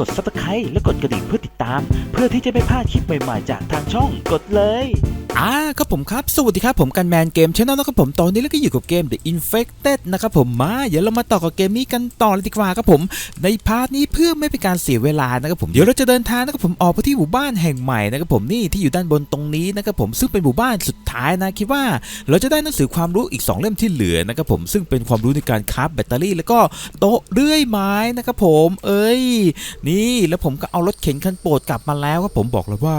กด subscribe และกดกระดิ่งเพื่อติดตาม เพื่อที่จะไม่พลาดคลิปใหม่ๆ จากทางช่องกดเลย อ่าครับผมครับ สวัสดีครับ ผมกันแมนเกมช anel นะครับผมตอนนี้เราก็อยู่กับเกม The Infected นะครับผมมาเดี๋ยวเรามาต่อกับเกมนี้กันต่อเลยดีกว่าครับผมในพาร์ทนี้เพื่อไม่เป็นการเสียเวลานะครับผมเดี๋ยวเราจะเดินทางนะครับผมออกไปที่หมู่บ้านแห่งใหม่นะครับผมนี่ที่อยู่ด้านบนตรงนี้นะครับผมซึ่งเป็นหมู่บ้านสุดท้ายนะคิดว่า เราจะได้หนังสือความรู้อีก 2 เล่มที่เหลือนะครับผมซึ่งเป็นความรู้ในการคราฟแบตเตอรี่ แล้วก็โต๊ะเลื่อยไม้นะครับผมเอ้ย นี่แล้วผมก็เอารถเข็นคันโปรดกลับมาแล้วครับผมบอกเลยว่า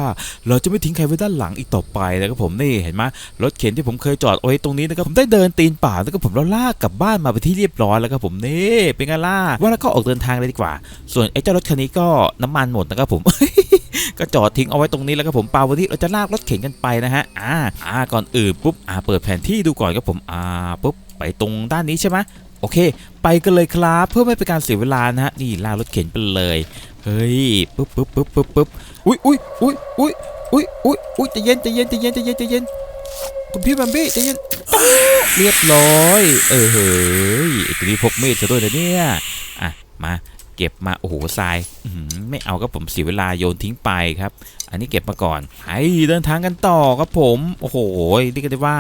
เราจะไม่ทิ้งใครไว้ด้านหลังอีกต่อไปนะครับผมนี่เห็นไหมรถเข็นที่ผมเคยจอดเอาไว้ตรงนี้นะครับผมได้เดินตีนป่าแล้วก็ผมแล้วลากกลับบ้านมาไปที่เรียบร้อยแล้วครับผมนี่เป็นไงล่ะว่าแล้วก็ออกเดินทางเลยดีกว่า ส่วนไอ้เจ้ารถคันนี้ก็น้ำมันหมดนะครับผมก็จอดทิ้งเอาไว้ตรงนี้แล้วครับผมเปล่าวันนี้เราจะลากรถเข็นกันไปนะฮะอ่าอ่าก่อนอื่นปุ๊บอ่าเปิดแผนที่ดูก่อนครับผมอ่าปุ๊บไปตรงด้านนี้ใช่ไหมโอเค ไปกันเลยครับเพื่อไม่เป็นการเสียเวลานะฮะนี่ลากรถเข็นไปเลยเฮ้ยปุ๊บปุ๊บปุ๊บปุ๊บปุ๊บอุ้ยอุ้ยอุ้ยอุ้ย อุ้ยอุ้ยอุ้ยใจเย็นใจเย็นใจเย็นใจเย็นใจเย็นคุณพี่บัมบี้ใจเย็นเรียบร้อย เออเฮ้ยไอ้ตัวนี้พกมีดซะด้วยนะเนี่ย อะ มา เก็บมาโอ้โหทรายไม่เอาก็ผมเสียเวลาโยนทิ้งไปครับ อันนี้เก็บมาก่อนไอ้เดินทางกันต่อครับผมโอ้โหเรียกได้ว่า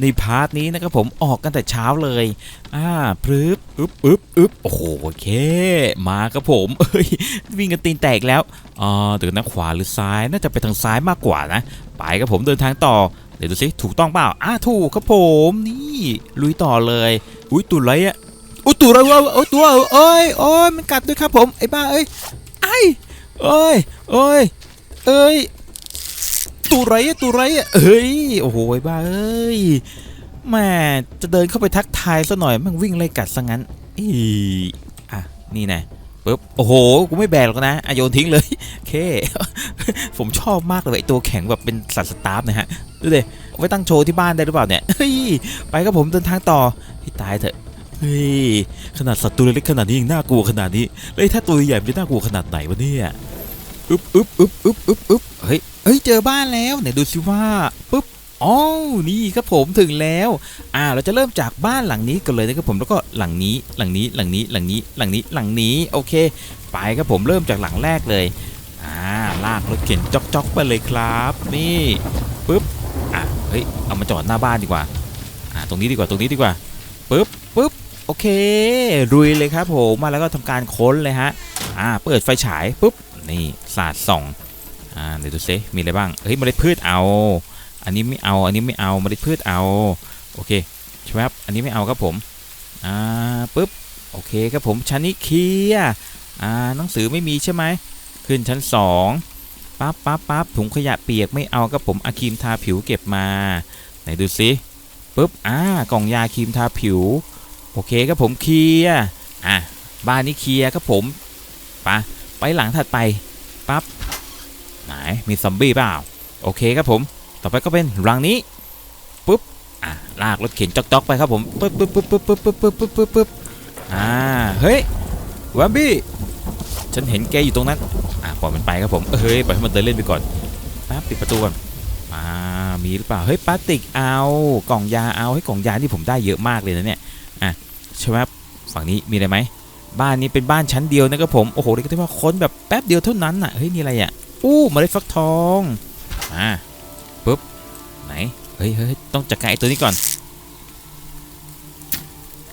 ในพาร์ทนี้นะครับผมออกกันแต่เช้าเลยอ่าพรึบอึบอึบอึบโอ้โหโอเค มาครับผมเอ้ยวิ่งกันตีนแตกแล้วอ่าเดี๋ยวนะขวาหรือซ้ายน่าจะไปทางซ้ายมากกว่านะไปครับผมเดินทางต่อเดี๋ยวดูสิถูกต้องเปล่าอ่าถูกครับผมนี่ลุยต่อเลยอุ้ยตัวอะไรอะ อุ้ตัวอะไรวะเอ้ตัวเอ้ยโอ้ยมันกัดด้วยครับผมไอ้บ้าเอ้ยไอ้เอ้ยเอ้ยเอ้ยตัวไรอะตัวไรอะเอ้ยโอ้โหไอ้บ้าเอ้ยแม่จะเดินเข้าไปทักทายซะหน่อยมันวิ่งไล่กัดซะงั้นอีอะนี่นะปึ๊บโอ้โหกูไม่แบกหรอกนะอโยนทิ้งเลยโอเคผมชอบมากเลยไอตัวแข็งแบบเป็นสัตว์สตาร์ฟนะฮะดูดิไว้ตั้งโชว์ที่บ้านได้หรือเปล่าเนี่ยเฮ้ยไปครับผมเดินทางต่อให้ตายเถอะ เฮ้ยขนาดสัตว์ตัวเล็กขนาดนี้ยังน่ากลัวขนาดนี้แล้วถ้าตัวใหญ่มันจะน่ากลัวขนาดไหนวะเนี่ยอึ๊บอึ๊บอึ๊บอึ๊บอึ๊บอึ๊บเฮ้ยเฮ้ยเจอบ้านแล้วไหนดูสิว่าปึ๊บอ๋อนี่ครับผมถึงแล้ว อ่า เราจะเริ่มจากบ้านหลังนี้กันเลยนะครับผมแล้วก็หลังนี้หลังนี้หลังนี้หลังนี้หลังนี้หลังนี้โอเค ไปครับผมเริ่มจากหลังแรกเลยอ่าลากรถเข็นจ๊อกจอกไปเลยครับ นี่ปึ๊บอะเฮ้ยเอามาจอดหน้าบ้านดีกว่าอ่าตรงนี้ดีกว่าตรงนี้ดีกว่าปึ๊บปึ๊บ โอเครุยเลยครับผมมาแล้วก็ทำการค้นเลยฮะอ่าเปิดไฟฉายปุ๊บนี่สาดส่องอ่าเดี๋ยวดูซิมีอะไรบ้างเฮ้ยเมล็ดพืชเอา อันนี้ไม่เอาอันนี้ไม่เอาเมล็ดพืชเอาโอเคใช่ไหมครับอันนี้ไม่เอาครับผมอ่าปึ๊บโอเคครับผมชั้นนี้เคลียอ่าหนังสือไม่มีใช่ไหมขึ้นชั้น2ปั๊บปั๊บปั๊บถุงขยะเปียกไม่เอาครับผมอาครีมทาผิวเก็บมาไหนดูซิปึ๊บอ่ากล่องยาครีมทาผิว อเคครับผมเคลียร์อะบ้านนี้เคลียร์ครับผมปะไปหลังถัดไปปั๊บไหนมีซอมบี้เปล่าโอเคครับผม ต่อไปก็เป็นรังนี้ปุ๊บอะลากรถเข็นจอกๆไปครับผมปุ๊บปุ๊บปุ๊บปุ๊บปุ๊บปุ๊บปุ๊บปุ๊บปุ๊บปุ๊บอ่าเฮ้ยวัมบี้ฉันเห็นแกอยู่ตรงนั้นอะปล่อยมันไปครับผมเฮ้ยปล่อยให้มันเดินเล่นไปก่อนแป๊บปิดประตูก่อนอ่ามีหรือเปล่าเฮ้ยพลาสติกเอากล่องยาเอาให้กล่องยาที่ผมได้เยอะมากเลยนะเนี่ย ใช่ไหมครับฝั่งนี้มีอะไรไหมบ้านนี้เป็นบ้านชั้นเดียวนะครับผม โอ้โหเรียกได้ว่าค้นแบบแป๊บเดียวเท่านั้นอะ เฮ้ยนี่อะไรอะ อู้เมล็ดฟักทอง อ่าไหน เฮ้ยเฮ้ยต้องจัดการไอ้ตัวนี้ก่อน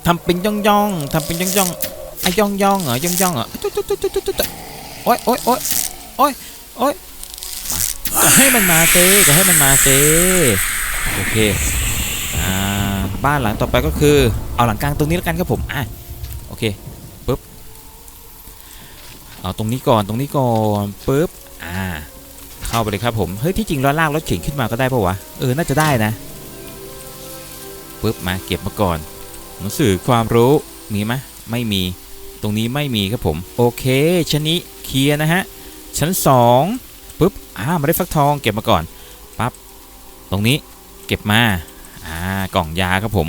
ทำเป็นย่องย่องทำเป็นย่องย่องไอ้ย่องย่องเหรอย่องย่องเหรอตุ๊ดตุ๊ดตุ๊ดตุ๊ดตุ๊ดตุ๊ดโอ๊ยโอ๊ยโอ๊ยโอ๊ยโอ๊ยมาจะให้มันมาเซจะให้มันมาเซโอเค อ่า บ้านหลังต่อไปก็คือ เอาหลังกลางตรงนี้แล้วกันครับผมอะโอเคปึ๊บเอาตรงนี้ก่อนตรงนี้ก่อนปึ๊บอ่าเข้าไปเลยครับผมเฮ้ยที่จริงล้อลากรถเข็นขึ้นมาก็ได้ปะวะเออน่าจะได้นะปึ๊บมาเก็บมาก่อนหนังสือความรู้มีไหมไม่มีตรงนี้ไม่มีครับผมโอเคชั้นนี้เคลียร์นะฮะชั้น2ปึ๊บอ่ามาได้ฟักทองเก็บมาก่อนปั๊บตรงนี้เก็บมา อ่ากล่องยาครับผม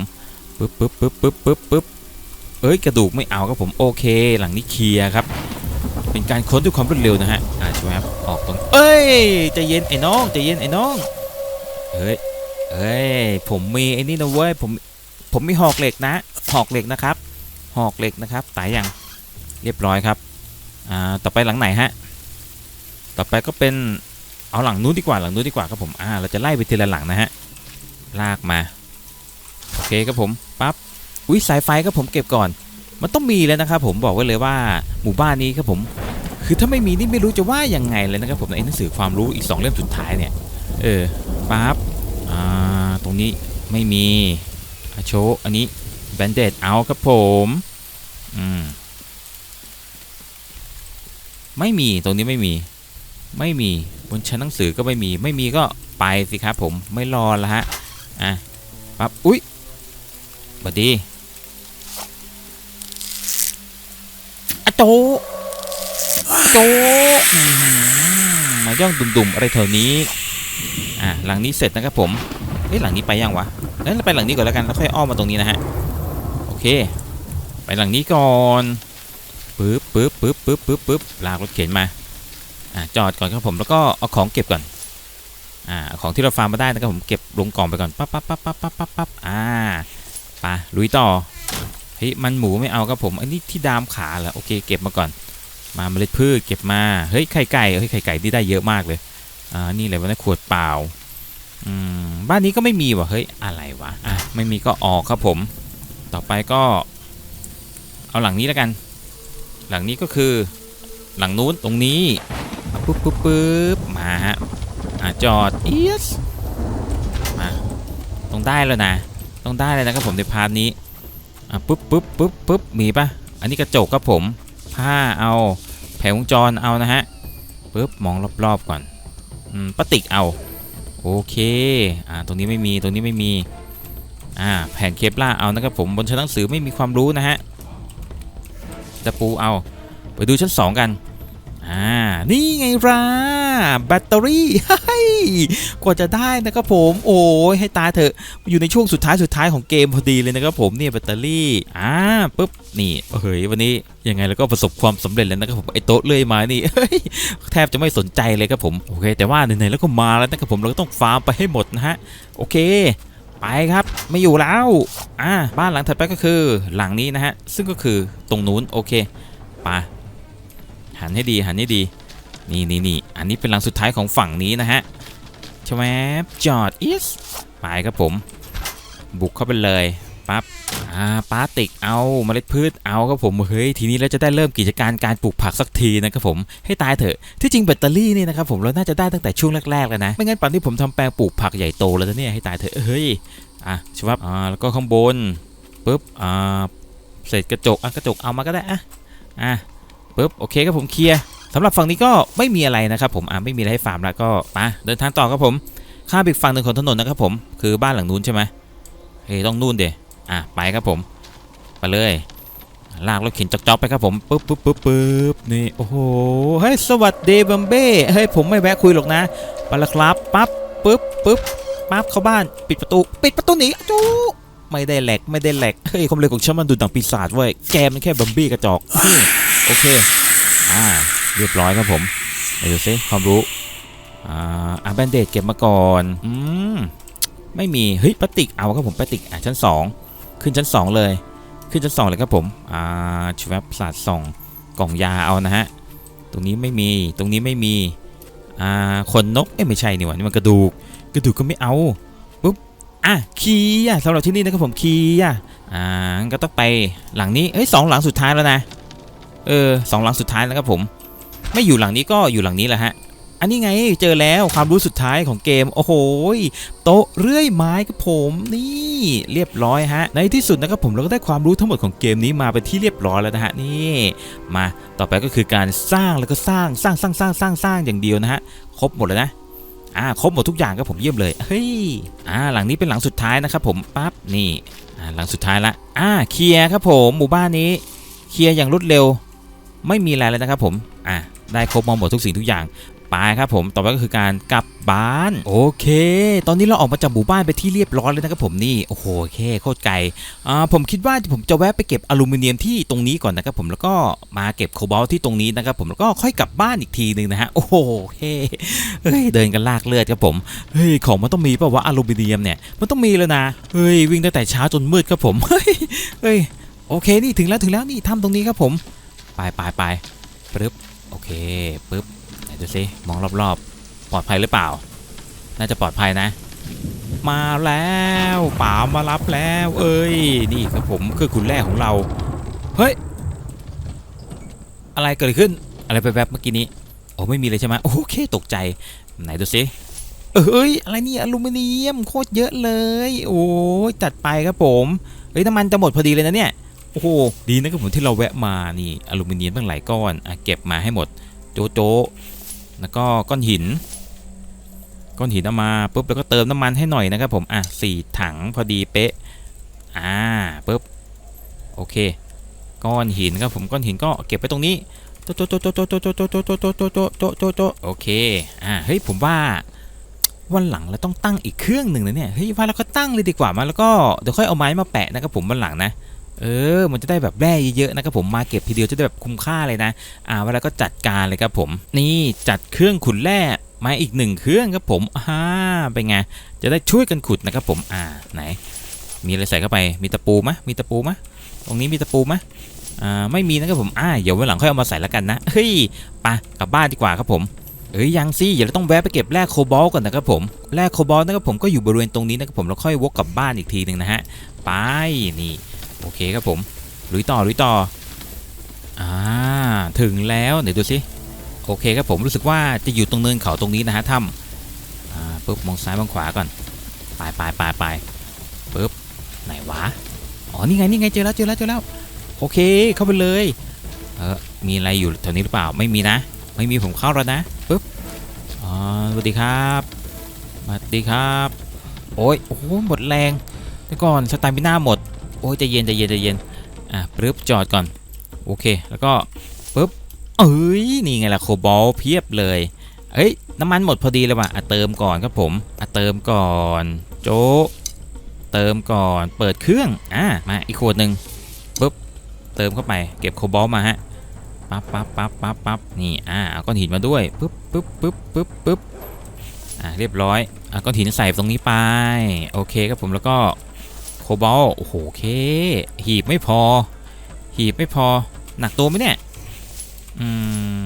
ปึ๊บปึ๊บปึ๊บปึ๊บปึ๊บปึ๊บเอ้ยกระดูกไม่เอาครับผมโอเค หลังนี้เคลียร์ครับ เป็นการค้นด้วยความรวดเร็วนะฮะอ่าใช่ไหมครับออกตรงเอ้ยใจเย็นไอ้น้องใจเย็นไอ้น้องเฮ้ยเอ้ยผมมีไอ้นี่นะเว้ยผมผมมีหอกเหล็กนะ หอกเหล็กนะครับ หอกเหล็กนะครับตายยังเรียบร้อยครับอ่าต่อไปหลังไหนฮะต่อไปก็เป็นเอาหลังนู้นดีกว่าหลังนู้นดีกว่าครับผมอ่าเราจะไล่ไปทีละหลังนะฮะ ลากมา โอเคครับผมปั๊บอุ้ยสายไฟครับผมเก็บก่อน มันต้องมีแล้วนะครับผมบอกไว้เลยว่าหมู่บ้านนี้ครับผม คือถ้าไม่มีนี่ไม่รู้จะว่ายังไงเลยนะครับผมในหนังสือความรู้อีกสองเล่มสุดท้ายเนี่ย เออปั๊บอ่าตรงนี้ไม่มีอโชอันนี้แบนเดดเอาครับผมอืมไม่มีตรงนี้ไม่มีไม่มีบนชั้นหนังสือก็ไม่มีไม่มีก็ไปสิครับผมไม่รอแล้วฮะ อะปั๊บอุ๊ยบัดดีอะโจโจมาย่องดุ่มๆอะไรแถวนี้อะหลังนี้เสร็จนะครับผมเอ้ยหลังนี้ไปยังวะงั้นเราไปหลังนี้ก่อนแล้วกันแล้วค่อยอ้อมมาตรงนี้นะฮะโอเค ไปหลังนี้ก่อนปึ๊บปึ๊บปึ๊บปึ๊บปึ๊บปึ๊บลากรถเข็นมาอะจอดก่อนครับผมแล้วก็เอาของเก็บก่อน อ่าของที่เราฟาร์มมาได้นะครับผมเก็บลงกล่องไปก่อนปั๊บปั๊บปั๊บปั๊บปั๊บปั๊บปั๊บอ่าไปลุยต่อเฮ้ยมันหมูไม่เอาครับผมอันนี้ที่ดามขาเหรอโอเคเก็บมาก่อน มาเมล็ดพืชเก็บมาเฮ้ยไข่ไก่เฮ้ยไข่ไก่ที่ได้เยอะมากเลยอ่านี่อะไรวะเนะขวดเปล่าอืมบ้านนี้ก็ไม่มีว่ะเฮ้ยอะไรวะอะไม่มีก็ออกครับผม ต่อไปก็ เอาหลังนี้แล้วกัน หลังนี้ก็คือ หลังนู้นตรงนี้ปุ๊บปุ๊บปุ๊บมาฮะ อะจอดเอียสมาต้องได้แล้วนะ ต้องได้เลยนะครับผมในพาร์ทนี้อะปุ๊บปุ๊บปุ๊บปุ๊บมีปะอันนี้กระจกครับผม ผ้าเอาแผงวงจรเอานะฮะปุ๊บมองรอบๆก่อนอืมปติกเอาโอเคอ่าตรงนี้ไม่มีตรงนี้ไม่มีอ่าแผ่นเคปล่าเอานะครับผมบนชั้นหนังสือไม่มีความรู้นะฮะตะปูเอาไปดูชั้นสองกันอ่านี่ไงล่ะ แบตเตอรี่กว่าจะได้นะครับผมโอ้ยให้ตายเถอะอยู่ในช่วงสุดท้ายสุดท้ายของเกมพอดีเลยนะครับผมเนี่ยแบตเตอรี่อ่าปุ๊บนี่เฮ้ยวันนี้ยังไงแล้วก็ประสบความสำเร็จแล้วนะครับผมไอ้โต๊ะเลื่อยไม้นี่แทบจะไม่สนใจเลยครับผมโอเค แต่ว่าไหนๆแล้วก็มาแล้วนะครับผมเราก็ต้องฟาร์มไปให้หมดนะฮะโอเคไปครับไม่อยู่แล้วอ่าบ้านหลังถัดไปก็คือหลังนี้นะฮะซึ่งก็คือตรงนู้นโอเคไปหันให้ดีหันให้ดี นี่นี่นี่อันนี้เป็นหลังสุดท้ายของฝั่งนี้นะฮะช่ไหมจอดอิสไปครับผม บุกเข้าไปเลยปั๊บอ่าปาติกเอาเมล็ดพืชเอาครับผมเฮ้ยทีนี้เราจะได้เริ่มกิจการการปลูกผักสักทีนะครับผมให้ตายเถอะที่จริงแบตเตอรี่นี่นะครับผมเราน่าจะได้ตั้งแต่ช่วงแรกๆแล้วนะไม่งั้นป่านที่ผมทำแปลงปลูกผักใหญ่โตแล้วนะเนี่ยให้ตายเถอะเฮ้ยอะช่ปะอ่าแล้วก็ข้างบนปุ๊บอ่าเศษกระจกอะกระจกเอามาก็ได้อะอะปุ๊บโอเคครับผมเคลียร์ำหรับฝั่งนี้ก็ไม่มีอะไรนะครับผมอ่าไม่มีอะไรให้ฟาร์มแล้วก็มาเดินทางต่อครับผมข้ามไปอีกฝั่งหนึ่งของถนนนะครับผมคือบ้านหลังนู้นใช่ไหมเฮ้ยต้องนู่นเดอะไปครับผมไปเลยลากรถเข็นจอกๆไปครับผมปุ๊บปุ๊บปุ๊บปุ๊บนี่โอ้โหเฮ้ยสวัสดีบัมเบ้เฮ้ยผมไม่แวะคุยหรอกนะไปละครับปั๊บปุ๊บปุ๊บปั๊บเข้าบ้านปิดประตู ปิดประตูหนีจูไม่ได้แหลกไม่ได้แหลกเฮ้ยความเร็วของฉันมันดูดังปีศาจเว้ยแกมันแค่บัมบี้กระจอกโอเคอ่า เรียบร้อยครับผมไปดูซิความรู้อ่าอ่าแบนเดดเก็บมาก่อนอืมไม่มีเฮ้ยพลาสติกเอาครับผมพลาสติกอะชั้น 2 ขึ้นชั้น 2 เลย ขึ้นชั้น 2 เลยครับผมอ่าชวบศาสตร์ส่องกล่องยาเอานะฮะตรงนี้ไม่มีตรงนี้ไม่มีอ่าขนนกเอ้ยไม่ใช่นี่หว่านี่มันกระดูกกระดูกก็ไม่เอาปุ๊บอะคีย์สำหรับที่นี่นะครับผมคีย์อะอ่าก็ต้องไปหลังนี้เฮ้ยสองหลังสุดท้ายแล้วนะเออสองหลังสุดท้ายแล้วครับผม ไม่อยู่หลังนี้ก็อยู่หลังนี้แหละฮะ อันนี้ไงเจอแล้วความรู้สุดท้ายของเกม โอ้โหโต๊ะเรื่อยไม้ครับผมนี่เรียบร้อยฮะ ในที่สุดนะครับผมเราก็ได้ความรู้ทั้งหมดของเกมนี้มาเป็นที่เรียบร้อยแล้วนะฮะนี่มาต่อไปก็คือการสร้างแล้วก็สร้างสร้างสร้างสร้างสร้างสร้างอย่างเดียวนะฮะครบหมดแล้วนะอ่าครบหมดทุกอย่างครับผมเยี่ยมเลยเฮ้ยอ่าหลังนี้เป็นหลังสุดท้ายนะครับผมปั๊บนี่อ่าหลังสุดท้ายละอ่าเคลียร์ครับผมหมู่บ้านนี้เคลียร์อย่างรวดเร็ว ไม่มีอะไรเลยนะครับผม อะ ได้ครบมาหมดทุกสิ่งทุกอย่าง ไปครับผม ต่อไปก็คือการกลับบ้าน โอเค ตอนนี้เราออกมาจากหมู่บ้านไปที่เรียบร้อยเลยนะครับผมนี่ โอ้โหโอเคโคตรไกล อ่า ผมคิดว่าผมจะแวะไปเก็บอลูมิเนียมที่ตรงนี้ก่อนนะครับผม แล้วก็มาเก็บโคบอลต์ที่ตรงนี้นะครับผม แล้วก็ค่อยกลับบ้านอีกทีหนึ่งนะฮะ โอ้โหเฮ้เฮ้ย เดินกันลากเลือดครับผม เฮ้ย ของมันต้องมีเปล่าวะอลูมิเนียมเนี่ย มันต้องมีแล้วนะ เฮ้ย วิ่งตั้งแต่เช้าจนมืดครับผม เฮ้ย เฮ้ย โอเค นี่ถึงแล้วถึงแล้วนี่ทำตรงนี้ครับผม ไปไปไปปึ๊บโอเคปึ๊บไหนดูสิมองรอบๆ ปลอดภัยหรือเปล่า น่าจะปลอดภัยนะ มาแล้วป๋ามารับแล้ว เอ้ย นี่ครับผมคือขุนแรกของเรา เฮ้ย อะไรเกิดขึ้น อะไรไปแบบเมื่อกี้นี้โอ้ไม่มีเลยใช่ไหมโอเคตกใจ ไหนดูสิเอ้ยอะไรนี่อลูมิเนียมโคตรเยอะเลย โอ้ยจัดไปครับผมเฮ้ยน้ำมันจะหมดพอดีเลยนะเนี่ย อ้โหดีนะครับผมที่เราแวะมานี่อลูมิเนียมตั้งหลายก้อนอะเก็บมาให้หมด โจโจแล้วก็ก้อนหิน ก้อนหินเอามาปุ๊บแล้วก็เติมน้ำมันให้หน่อยนะครับผมอะสี่ถังพอดีเป๊ะอ่าปุ๊บโอเค ก้อนหินครับผมก้อนหินก็เก็บไว้ตรงนี้โจโจโจโจโจโจโจโจโจโจโจโจโจโจโจโจโอเคอ่าเฮ้ยผมว่าวันหลังเราต้องตั้งอีกเครื่องหนึ่งนะเนี่ยเฮ้ยว่าเราก็ตั้งเลยดีกว่ามาแล้วก็เดี๋ยวค่อยเอาไม้มาแปะนะครับผมวันหลังนะ เออ มันจะได้แบบแร่เยอะๆนะครับผมมาเก็บทีเดียวจะได้แบบคุ้มค่าเลยนะ อ่าเวลาก็จัดการเลยครับผม นี่จัดเครื่องขุดแร่มาอีกหนึ่งเครื่องครับผมอ่าเป็นไงจะได้ช่วยกันขุดนะครับผมอ่าไหน มีอะไรใส่เข้าไปมีตะปูมะมีตะปูมะตรงนี้มีตะปูมะอ่าไม่มีนะครับผมอ่าเดี๋ยววันหลังค่อยเอามาใส่แล้วกันนะเฮ้ยไปกลับบ้านดีกว่าครับผมเอ้ยยังสิเดี๋ยวเราต้องแวะไปเก็บแร่โคบอลก่อนนะครับผมแร่โคบอลนะครับผมก็อยู่บริเวณตรงนี้นะครับผมแล้วค่อยวกกลับบ้านอีกทีหนึ่งนะฮะไปนี่ อเคครับผมลุยต่อลุยต่ออ่าถึงแล้วเดี๋ยวดูสิโอเคครับผมรู้สึกว่าจะอยู่ตรงเนินเขาตรงนี้นะฮะถ้ำอ่าปุ๊บมองซ้ายมองขวาก่อนไปไปไปไปปุ๊บไหนวะอ๋อนี่ไงนี่ไงเจอแล้วเจอแล้วเจอแล้วโอเคเข้าไปเลยเออมีอะไรอยู่แถวนี้หรือเปล่าไม่มีนะ ไม่มีผมเข้าแล้วนะปุ๊บอ๋อสวัสดีครับสวัสดีครับ โอ้ยโอ้โหหมดแรงเดี๋ยวก่อนสไตามิน่าหมด โอ้ยใจเย็นใจเย็นใจเย็นอะปึ๊บจอดก่อน โอเค แล้วก็ปึ๊บเอ้ยนี่ไงล่ะโคบอลเพียบเลยเอ้ยน้ำมันหมดพอดีเลยว่ะอะเติมก่อนครับผมอะเติมก่อนโจ๊ะเติมก่อนเปิดเครื่องอะมาอีกขวดหนึ่งปึ๊บเติมเข้าไปเก็บโคบอลมาฮะปั๊บปั๊บปั๊บปั๊บปั๊บนี่อ่าเอาก้อนหินมาด้วยปึ๊บปึ๊บปึ๊บปึ๊บปึ๊บอ่าเรียบร้อยเอาก้อนหินใส่ตรงนี้ไปโอเคครับผมแล้วก็ คบอลโอ้โหเค หีบไม่พอ หีบไม่พอ หนักตัวไหมเนี่ย อื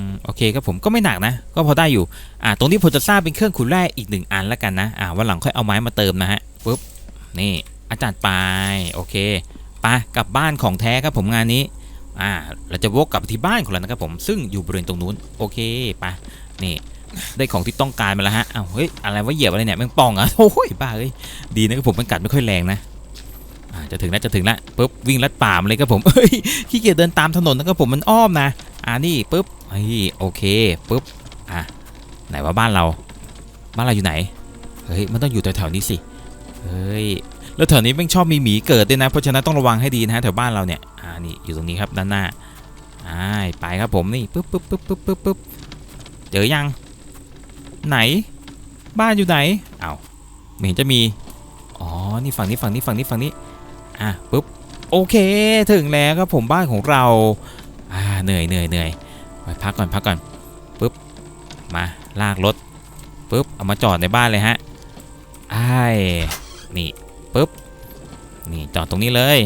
ม โอเคครับผมก็ไม่หนักนะ ก็พอได้อยู่ อ่า ตรงนี้ผมจะสร้างเป็นเครื่องขุดแร่อีกหนึ่งอันแล้วกันนะ อ่าวันหลังค่อยเอาไม้มาเติมนะฮะปึ๊บ นี่อาจารย์ไป โอเคไปกลับบ้านของแท้ครับผมงานนี้ อ่า เราจะวกกลับที่บ้านของเรานะครับผม ซึ่งอยู่บริเวณตรงนู้น โอเคไปนี่ได้ของที่ต้องการมาแล้วฮะอ้าวเฮ้ย อะไรวะเหยียบอะไรเนี่ยแมงป่องอะโอ้ยบ้าเอ้ยดีนะครับผมมันกัดไม่ค่อยแรงนะ จะถึงแล้วจะถึงแล้วปุ๊บวิ่งลัดป่ามเลยครับผมเฮ้ยขี้เกียจเดินตามถนนนะครับผมมันอ้อมนะอ่านี่ปุ๊บเฮ้ยโอเคปุ๊บอะไหนว่าบ้านเรา บ้านเราอยู่ไหนเฮ้ยมันต้องอยู่แถวๆนี้สิเฮ้ยแล้วแถวนี้แม่งชอบมีหมีเกิดด้วยนะเพราะฉะนั้นต้องระวังให้ดีนะแถวบ้านเราเนี่ยอ่านี่อยู่ตรงนี้ครับด้านหน้าอ่าไปครับผมนี่ปึ๊บปึ๊บปึ๊บปึ๊บปึ๊บปึ๊บเจอยังไหน บ้านอยู่ไหนอ้าวไม่เห็นจะมีอ๋อนี่ฝั่งนี้ฝั่งนี้ฝั่งนี้ฝั่งนี้ อะปึ๊บโอเคถึงแล้วครับผมบ้านของเราอ่าเหนื่อยเหนื่อยเหนื่อยไปพักก่อนพักก่อนปึ๊บมาลากรถปึ๊บเอามาจอดในบ้านเลยฮะไอ้ายนี่ปึ๊บนี่จอดตรงนี้เลย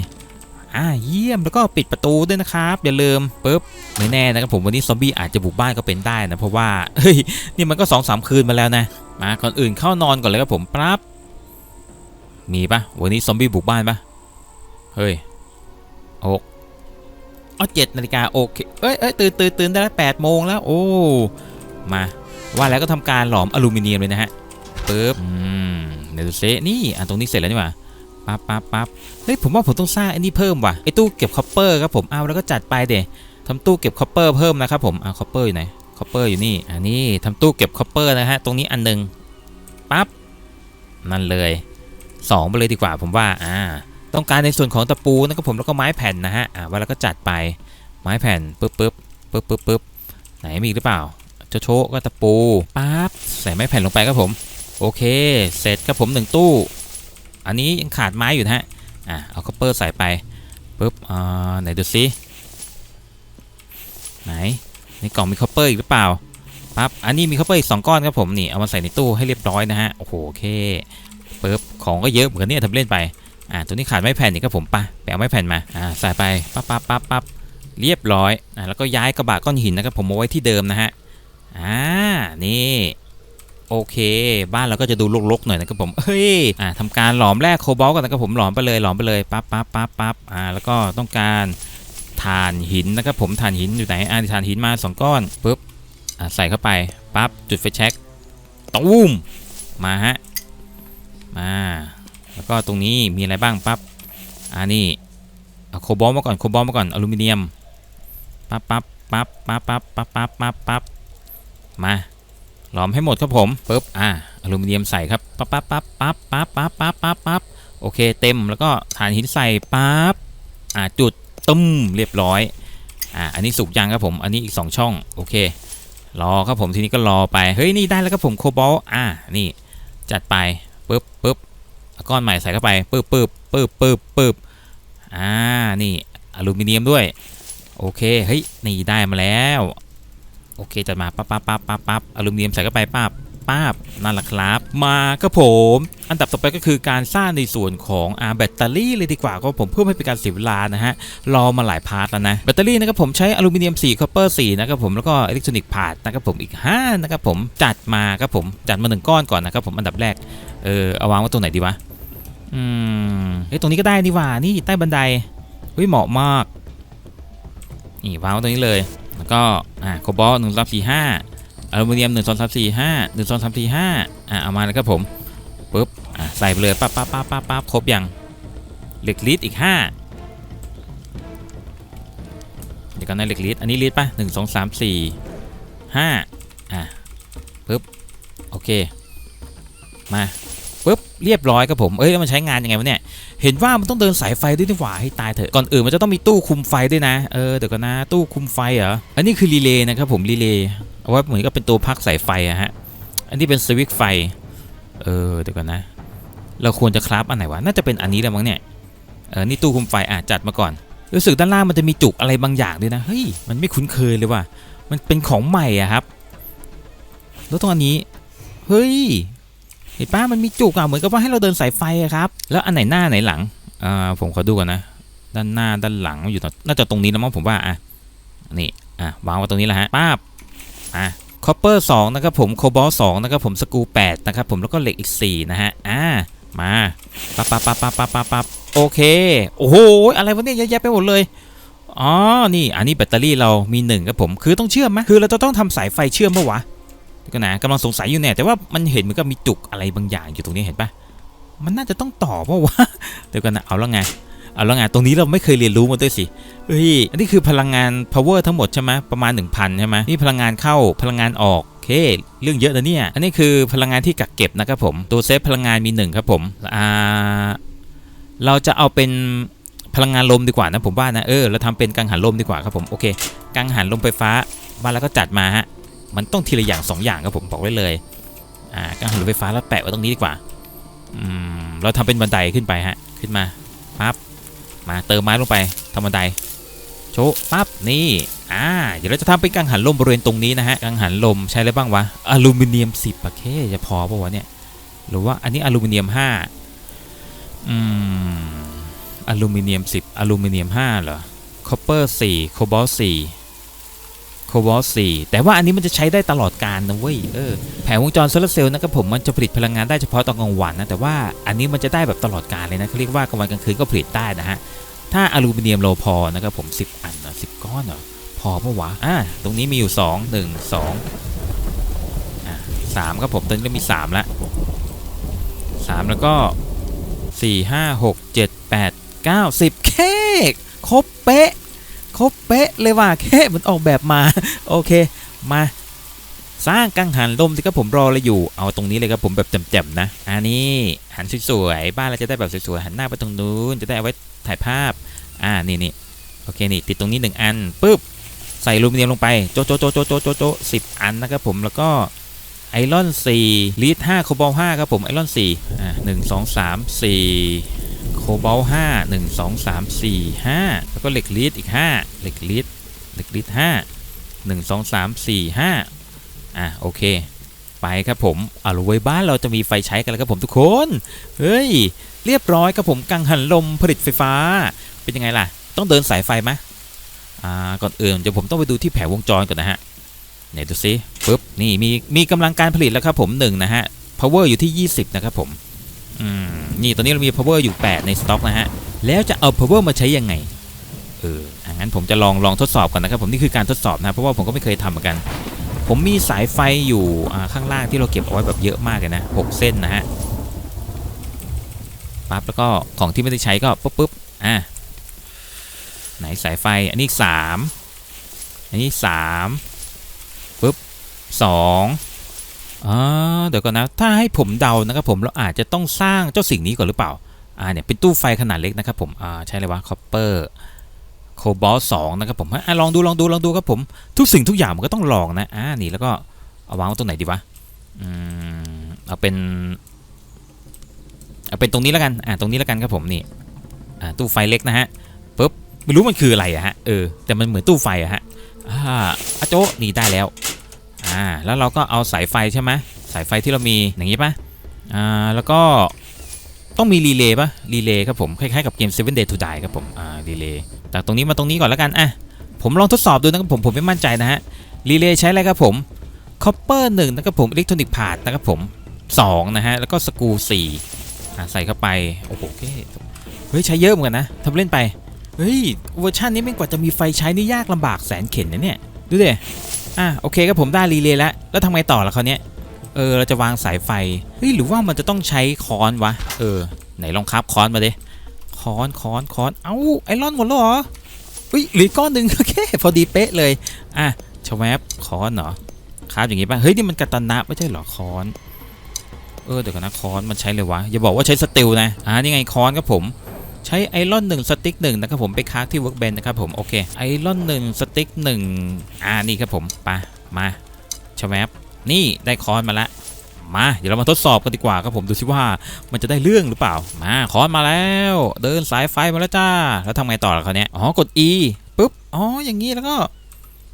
อ่าเยี่ยมแล้วก็ปิดประตูด้วยนะครับอย่าลืมปึ๊บไม่แน่นะครับผมวันนี้ซอมบี้อาจจะบุกบ้านก็เป็นได้นะเพราะว่าเฮ้ยนี่มันก็สองสามคืนมาแล้วนะมาก่อนอื่นเข้านอนก่อนเลยครับผมปั๊บมีปะวันนี้ซอมบี้บุกบ้านปะ เฮ้ยหกอ๋อเจ็ดนาฬิกาโอเค เอ้ยเอ้ยตื่นตื่นตื่นได้แล้วแปดโมงแล้ว โอ้ มา ว่าแล้วก็ทำการหลอมอลูมิเนียมเลยนะฮะปึ๊บอืมเดี๋ยวดูซินี่อะตรงนี้เสร็จแล้วนี่หว่าปั๊บปั๊บปั๊บเฮ้ย ผมว่าผมต้องสร้างไอ้นี่เพิ่มว่ะ ไอ้ตู้เก็บคอปเปอร์ครับผม เอาแล้วก็จัดไปเดทำตู้เก็บคอปเปอร์เพิ่มนะครับผมอ่าคอปเปอร์อยู่ไหน คอปเปอร์อยู่นี่ อันนี้ทำตู้เก็บคอปเปอร์นะฮะ ตรงนี้อันหนึ่งปั๊บ นั่นเลยสองไปเลยดีกว่าผมว่า อ่า ต้องการในส่วนของตะปูนะครับผมแล้วก็ไม้แผ่นนะฮะอ่าว่าแล้วก็จัดไปไม้แผ่นปึ๊บปึ๊บปึ๊บปึ๊บปึ๊บไหนมีอีกหรือเปล่าโจะโชก็ตะปูปั๊บใส่ไม้แผ่นลงไปครับผมโอเค เสร็จครับผมหนึ่งตู้ อันนี้ยังขาดไม้อยู่นะฮะอะเอาคัพเปอร์ใส่ไปปุ๊บอ่าไหนดูซิไหนในกล่องมีคัพเปอร์อีกหรือเปล่าปั๊บอันนี้มีคัพเปอร์อีกสองก้อนครับผมนี่เอามาใส่ในตู้ให้เรียบร้อยนะฮะโอ้โหโอเคปุ๊บของก็เยอะเหมือนกันเนี่ยทำเล่นไป อ่าตัวนี้ขาดไม้แผ่นอีกครับผมปะไปเอาไม้แผ่นมาอ่าใส่ไปปั๊บปั๊บปั๊บปั๊บเรียบร้อยอะแล้วก็ย้ายกระบะก้อนหินนะครับผมมาไว้ที่เดิมนะฮะอ่านี่โอเค บ้านเราก็จะดูรกๆหน่อยนะครับผมเฮ้ยอ่าทำการหลอมแร่โคบอลก่อนนะครับผมหลอมไปเลยหลอมไปเลยปั๊บปั๊บปั๊บปั๊บอ่าแล้วก็ต้องการถ่านหินนะครับผมถ่านหินอยู่ไหนอ่าถ่านหินมาสองก้อนปุ๊บอ่าใส่เข้าไปปั๊บจุดไฟแช็กตูมมาฮะมา แล้วก็ตรงนี้มีอะไรบ้างปั๊บอ่านี่เอาโคบอลมาก่อนโคบอลมาก่อนอลูมิเนียมปั๊บปั๊บปั๊บปั๊บปั๊บปั๊บปั๊บปั๊บปั๊บมาหลอมให้หมดครับผมปุ๊บอ่าอลูมิเนียมใส่ครับปั๊บปั๊บปั๊บปั๊บปั๊บปั๊บปั๊บปั๊บปั๊บโอเคเต็มแล้วก็ฐานหินใส่ปั๊บอ่าจุดตึ้มเรียบร้อยอ่าอันนี้สุกยังครับผมอันนี้อีก 2 ช่องโอเครอครับผมทีนี้ก็รอไปเฮ้ยนี่ได้แล้วครับผมโคบอลอ่านี่จัดไปปุ๊บปุ๊บ ก้อนใหม่ใส่เข้าไปปึ๊บปึ๊บปึ๊บปึ๊บปึ๊บอ่านี่อลูมิเนียมด้วย โอเคเฮ้ยนี่ได้มาแล้ว โอเคจัดมาปั๊บปั๊บปั๊บปั๊บปั๊บอลูมิเนียมใส่เข้าไปปั๊บ ปั๊บนั่นแหละครับ มาครับผม อันดับต่อไปก็คือการสร้างในส่วนของอาแบตเตอรี่เลยดีกว่าก็ผมเพื่อไม่ให้เป็นการเสียเวลานะฮะรอมาหลายพาร์ทแล้วนะแบตเตอรี่นะครับผมใช้อลูมิเนียม4คอปเปอร์4นะครับผมแล้วก็อิเล็กทรอนิกส์พาร์ทนะครับผมอีก5นะครับผมจัดมาครับผมจัดมาหนึ่งก้อนก่อนนะครับผมอันดับแรกเออเอาวางไว้ตรงไหนดีวะอืมเอ้ยตรงนี้ก็ได้นี่ว่านี่ใต้บันไดเฮ้ยเหมาะมากนี่วางไว้ตรงนี้เลย แล้วก็อ่าโคบอลหนึ่งสามสี่ห้า อลูมิเนียมหนึ่งสองสามสี่ห้าหนึ่งสองสามสี่ห้าอ่าเอามาแล้วครับผมปุ๊บอ่าใส่ไปเลยปั๊บปั๊บปั๊บปั๊บปั๊บครบยังเหล็กลิตรอีกห้าเดี๋ยวกันนะเหล็กลิตรอันนี้ลิตรป่ะหนึ่งสองสามสี่ห้าอ่าปุ๊บโอเคมาปุ๊บเรียบร้อยครับผม เอ้ยแล้วมันใช้งานยังไงวะเนี่ย เห็นว่ามันต้องเดินสายไฟด้วยนี่หว่าให้ตายเถอะ ก่อนอื่นมันจะต้องมีตู้คุมไฟด้วยนะ เออเดี๋ยวกันนะ ตู้คุมไฟเหรอ อันนี้คือรีเลย์นะครับผมรีเลย์ เอาไว้เหมือนกับเป็นตัวพักสายไฟอะฮะ อันนี้เป็นสวิตช์ไฟ เออเดี๋ยวกันนะ เราควรจะคราฟอันไหนวะ น่าจะเป็นอันนี้แหละมั้งเนี่ย เออ นี่ตู้คุมไฟอะจัดมาก่อน รู้สึกด้านล่างมันจะมีจุกอะไรบางอย่างด้วยนะ เฮ้ย มันไม่คุ้นเคยเลยว่ะ มันเป็นของใหม่อะครับ แล้วตรงอันนี้ เฮ้ย เห็นป้ามันมีจุกอะเหมือนกับว่าให้เราเดินสายไฟอะครับ แล้วอันไหนหน้าไหนหลัง อ่า ผมขอดูก่อนนะ ด้านหน้าด้านหลังอยู่ตรงน่าจะตรงนี้แล้วมั้งผมว่าอะนี่ อะวางไว้ตรงนี้แหละฮะป้าบ อะคอปเปอร์สองนะครับผมโคบอลสองนะครับผมสกูแปดนะครับผมแล้วก็เหล็กอีกสี่นะฮะอ่ามาปั๊บปั๊บปั๊บปั๊บปั๊บปั๊บปั๊บโอเค โอ้โหอะไรวะเนี่ยเยอะแยะไปหมดเลยอ๋อนี่อันนี้แบตเตอรี่เรามีหนึ่งครับผมคือต้องเชื่อมไหมคือเราจะต้องทำสายไฟเชื่อมปะวะเดี๋ยวก็นะกำลังสงสัยอยู่เนี่ยแต่ว่ามันเห็นเหมือนกับมีจุกอะไรบางอย่างอยู่ตรงนี้เห็นปะมันน่าจะต้องต่อปะวะเดี๋ยวกันนะเอาแล้วไง เอาแล้วไงตรงนี้เราไม่เคยเรียนรู้มาด้วยสิเฮ้ยอันนี้คือพลังงาน power ทั้งหมดใช่ไหมประมาณ 1,000 ใช่ไหมนี่พลังงานเข้าพลังงานออกเคเรื่องเยอะนะเนี่ย อันนี้คือพลังงานที่กักเก็บนะครับผม ตัวเซฟพลังงานมีหนึ่งครับผม อ่า เราจะเอาเป็นพลังงานลมดีกว่านะผมว่านะ เออ เราทำเป็นกังหันลมดีกว่าครับผม โอเค กังหันลมไฟฟ้า บ้านแล้วก็จัดมาฮะ มันต้องทีละอย่างสองอย่างครับผมบอกไว้เลย อ่า กังหันลมไฟฟ้าแล้วแปะไว้ตรงนี้ดีกว่า อืม เราทำเป็นบันไดขึ้นไปฮะ ขึ้นมา ปั๊บ มาเติมไม้ลงไปทำบันไดโชะปั๊บนี่อ่าเดี๋ยวเราจะทำเป็นกังหันลมบริเวณตรงนี้นะฮะกังหันลมใช้อะไรบ้างวะอลูมิเนียม 10ปะเคจะพอปะวะเนี่ยหรือว่าอันนี้อลูมิเนียม5อืมอลูมิเนียม 10อลูมิเนียม5เหรอคอปเปอร์4โคบอลต์4 บอล4แต่ว่าอันนี้มันจะใช้ได้ตลอดการนะเว้ยเออแผงวงจรโซลาร์เซลล์นะครับผมมันจะผลิตพลังงานได้เฉพาะตอนกลางวันนะแต่ว่าอันนี้มันจะได้แบบตลอดการเลยนะเขาเรียกว่ากลางวันกลางคืนก็ผลิตได้นะฮะถ้าอลูมิเนียมโลพอนะครับผม 10 อันนะ10 ก้อนเหรอพอปะวะอ่าตรงนี้มีอยู่ 2 1 2อ่าสามครับผมตอนนี้เรามี3แล้ว3แล้วก็ 4 5 6 7 8 9 10 เค้กครบเป๊ะ ครบเป๊ะเลยว่ะเค้กมันออกแบบมา โอเค มาสร้างกังหันลมที่ครับผมรอเลยอยู่ เอาตรงนี้เลยครับผมแบบแจ่มๆนะ อันนี้หันสวยๆ บ้านเราจะได้แบบสวยๆ หันหน้าไปตรงนู้น จะได้เอาไว้ถ่ายภาพ อ่า นี่นี่โอเค นี่ติดตรงนี้หนึ่งอันปุ๊บ ใส่ลูมิเนียมลงไป โจโจโจโจโจโจโจสิบอันนะครับผม แล้วก็ไอรอนสี่ลีดห้าโคบอลห้าครับผม ไอรอนสี่อ่าหนึ่งสองสามสี่ โคบอลห้าหนึ่งสองสามสี่ห้าแล้วก็เหล็กลีดอีกห้าเหล็กลีดเหล็กลีดห้าหนึ่งสองสามสี่ห้าอะโอเค ไปครับผมเอาละเว้ยบ้านเราจะมีไฟใช้กันแล้วครับผมทุกคน เฮ้ย เรียบร้อยครับผมกังหันลมผลิตไฟฟ้า เป็นยังไงล่ะ ต้องเดินสายไฟไหมอ่าก่อนอื่นเดี๋ยวผมต้องไปดูที่แผงวงจรก่อนนะฮะไหนดูซิปึ๊บนี่มีมีกำลังการผลิตแล้วครับผมหนึ่งนะฮะ power อยู่ที่ 20 นะครับผม อืมนี่ตอนนี้เรามี power อยู่ 8 ในสต็อกนะฮะ แล้วจะเอา power มาใช้ยังไง เออองั้นผมจะลองลองทดสอบกันนะครับผมนี่คือการทดสอบนะเพราะว่าผมก็ไม่เคยทำเหมือนกัน ผมมีสายไฟอยู่ข้างล่างที่เราเก็บเอาไว้แบบเยอะมากเลยนะหกเส้นนะฮะปั๊บแล้วก็ของที่ไม่ได้ใช้ก็ปุ๊บปุ๊บอะไหนสายไฟอันนี้สามอันนี้สามปุ๊บส อ่าเดี๋ยวก่อนนะ ถ้าให้ผมเดานะครับผมเราอาจจะต้องสร้างเจ้าสิ่งนี้ก่อนหรือเปล่า อ่าเนี่ยเป็นตู้ไฟขนาดเล็กนะครับผมอ่าใช่เลยวะคอปเปอร์โคบอลสองนะครับผมอะลองดูลองดูลองดูครับผมทุกสิ่งทุกอย่างมันก็ต้องลองนะอ่านี่แล้วก็เอาวางไว้ตรงไหนดีวะอืมเอาเป็นเอาเป็นตรงนี้แล้วกันอ่าตรงนี้แล้วกันครับผมนี่อ่าตู้ไฟเล็กนะฮะปุ๊บไม่รู้มันคืออะไรอะฮะเออแต่มันเหมือนตู้ไฟอะฮะอ่าอาโจนี่ได้แล้ว อ่าแล้วเราก็เอาสายไฟใช่ไหมสายไฟที่เรามีอย่างนี้ปะอ่าแล้วก็ต้องมีรีเลย์ปะรีเลย์ครับผมคล้ายๆกับเกม Seven Day to Die ครับผมอ่ารีเลย์จากตรงนี้มาตรงนี้ก่อนแล้วกันอะผมลองทดสอบดูนะครับผมผมไม่มั่นใจนะฮะรีเลย์ใช้อะไรครับผมคอปเปอร์หนึ่งนะครับผมอิเล็กทรอนิกส์พาดนะครับผมสองนะฮะแล้วก็สกรูสี่อะใส่เข้าไปโอ้โหเฮ้ยใช้เยอะเหมือนกันนะทำเล่นไปเฮ้ยเวอร์ชันนี้ไม่กว่าจะมีไฟใช้นี่ยากลำบากแสนเข็นนะเนี่ยดูดิ อะโอเคครับผมได้รีเลย์แล้ว แล้วทำไงต่อละคราวเนี้ยเออเราจะวางสายไฟเฮ้ยหรือว่ามันจะต้องใช้ค้อนวะ เออ ไหนลองครับค้อนมาดิค้อนค้อนค้อนเอ้าไอรอนหมดแล้วเหรออุ้ยหลือก้อนหนึ่งโอเคพอดีเป๊ะเลยอะชวแวบคอนเหรอครับอย่างงี้ป่ะเฮ้ยนี่มันกาตนะไม่ใช่เหรอคอนเออเดี๋ยวกันนะคอนมันใช้เลยวะอย่าบอกว่าใช้สติลนะอ่านี่ไงคอนครับผม ใช้ไอรอนหนึ่งสติ๊กหนึ่งนะครับผมไปค้าที่เวิร์กเบนนะครับผมโอเคไอรอนหนึ่งสติ๊กหนึ่งอ่านี่ครับผมไปมาชแวบนี่ได้คอนมาละมาเดี๋ยวเรามาทดสอบกันดีกว่าครับผมดูสิว่ามันจะได้เรื่องหรือเปล่า มาคอนมาแล้ว เดินสายไฟมาแล้วจ้า แล้วทำไงต่อล่ะคราวเนี้ยอ๋อกด E ปุ๊บอ๋ออย่างนี้แล้วก็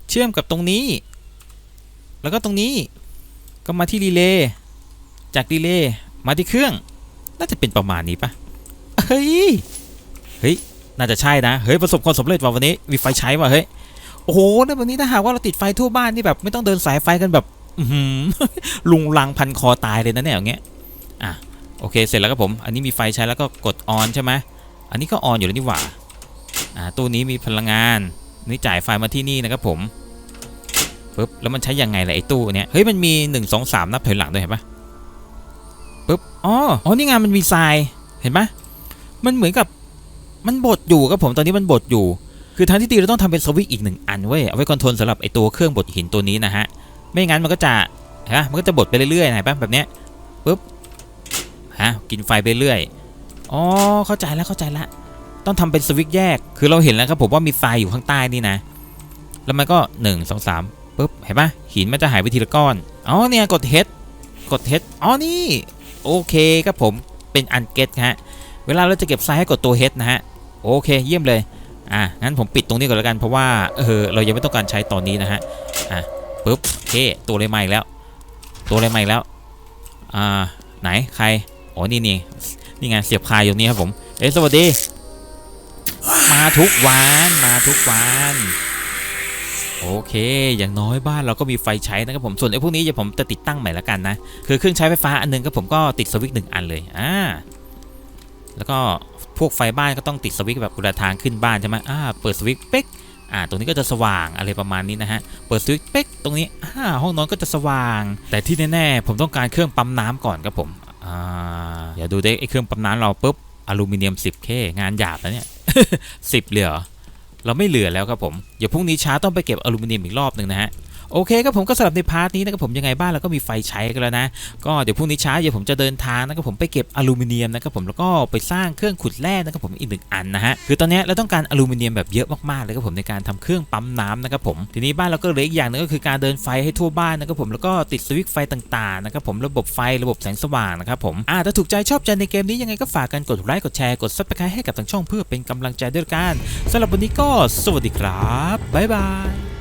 เชื่อมกับตรงนี้ แล้วก็ตรงนี้ก็มาที่รีเลย์จากรีเลย์มาที่เครื่อง น่าจะเป็นประมาณนี้ปะเฮ้ย เฮ้ยน่าจะใช่นะเฮ้ยประสบความสำเร็จว่ะวันนี้มีไฟใช้ว่ะเฮ้ยโอ้โหแล้ววันนี้ถ้าหากว่าเราติดไฟทั่วบ้านนี่แบบไม่ต้องเดินสายไฟกันแบบอืลุงลังพันคอตายเลยนะเนี่ยอย่างเงี้ยอะโอเคเสร็จแล้วครับผมอันนี้มีไฟใช้แล้วก็กดออนใช่ไหมอันนี้ก็ออนอยู่แล้วนี่หว่าอ่าตู้นี้มีพลังงานนี่จ่ายไฟมาที่นี่นะครับผมปึ๊บแล้วมันใช้ยังไงล่ะไอ้ตู้เนี้ยเฮ้ยมันมี 1 2 3 นับถอยหลังด้วยเห็นปะปึ๊บอ๋ออ๋อนี่ไงมันมีทรายเห็นปะมันเหมือนกับ มันบดอยู่ครับผมตอนนี้มันบดอยู่ คือทางที่ดีเราต้องทำเป็นสวิตช์อีกหนึ่งอันเว้ยเอาไว้คอนโทรลสำหรับไอตัวเครื่องบดหินตัวนี้นะฮะไม่งั้นมันก็จะฮะมันก็จะบดไปเรื่อยๆนะเห็นปะแบบเนี้ยปึ๊บฮะกินไฟไปเรื่อยอ๋อเข้าใจแล้วเข้าใจละต้องทำเป็นสวิตช์แยก คือเราเห็นแล้วครับผมว่ามีทรายอยู่ข้างใต้นี่นะ แล้วมันก็ 1 2 3ปุ๊บเห็นปะหินมันจะหายไปทีละก้อน อ๋อเนี่ยกดเฮดกดเฮดอ๋อนี่ โอเคครับผมเป็นอันเกตฮะ เวลาเราจะเก็บทรายให้กดตัวเฮดนะฮะ โอเคเยี่ยมเลยอะงั้นผมปิดตรงนี้ก่อนแล้วกันเพราะว่าเออเรายังไม่ต้องการใช้ตอนนี้นะฮะอะปุ๊บโอเคตัวอะไรใหม่แล้ว ตัวอะไรใหม่แล้วอ่าไหนใครอ๋อนี่นี่นี่ไงเสียบคายอยู่นี่ครับผมเอ้สวัสดี มาทุกวันมาทุกวันโอเค อย่างน้อยบ้านเราก็มีไฟใช้นะครับผม ส่วนไอ้พวกนี้เดี๋ยวผมจะติดตั้งใหม่ละกันนะ คือเครื่องใช้ไฟฟ้าอันหนึงก็ผมก็ติดสวิตช์หนึ่งอันเลย อ่า แล้วก็ วกไฟบ้านก็ต้องติดสวิตช์แบบเวลาทางขึ้นบ้านใช่ไหมอ่าเปิดสวิตช์เป๊กอ่าตรงนี้ก็จะสว่างอะไรประมาณนี้นะฮะ เปิดสวิตช์เป๊กตรงนี้อ่าห้องนอนก็จะสว่าง แต่ที่แน่ๆผมต้องการเครื่องปั๊มน้ำก่อนครับผมอ่าอย่าดูได้ไอ้เครื่องปั๊มน้ำเราปุ๊บอลูมิเนียม 10K งานหยาบนะเนี่ย10เหลือเราไม่เหลือแล้วครับผมเดี๋ยวพรุ่งนี้เช้าต้องไปเก็บอลูมิเนียมอีกรอบหนึ่งนะฮะ โอเคครับผมก็สำหรับในพาร์ทนี้นะครับผมยังไงบ้านเราก็มีไฟใช้กันแล้วนะ ก็เดี๋ยวพรุ่งนี้เช้าเดี๋ยวผมจะเดินทางนะครับผมไปเก็บอลูมิเนียมนะครับผมแล้วก็ไปสร้างเครื่องขุดแร่นะครับผมอีกหนึ่งอันนะฮะคือตอนนี้เราต้องการอลูมิเนียมแบบเยอะมากๆเลยครับผมในการทำเครื่องปั๊มน้ำนะครับผมทีนี้บ้านเราก็เหลืออีกอย่างหนึงก็คือการเดินไฟให้ทั่วบ้านนะครับผมแล้วก็ติดสวิตช์ไฟต่างๆนะครับผมระบบไฟระบบแสงสว่างนะครับผมอ่าถ้าถูกใจชอบใจในเกมนี้ยังไงก็ฝากกันกดไลค์กดแชร์กดซับสไครต์ให้กับทางช่องเพื่อเป็นกำลังใจด้วยกันสำหรับวันนี้ก็สวัสดีครับบ๊ายบาย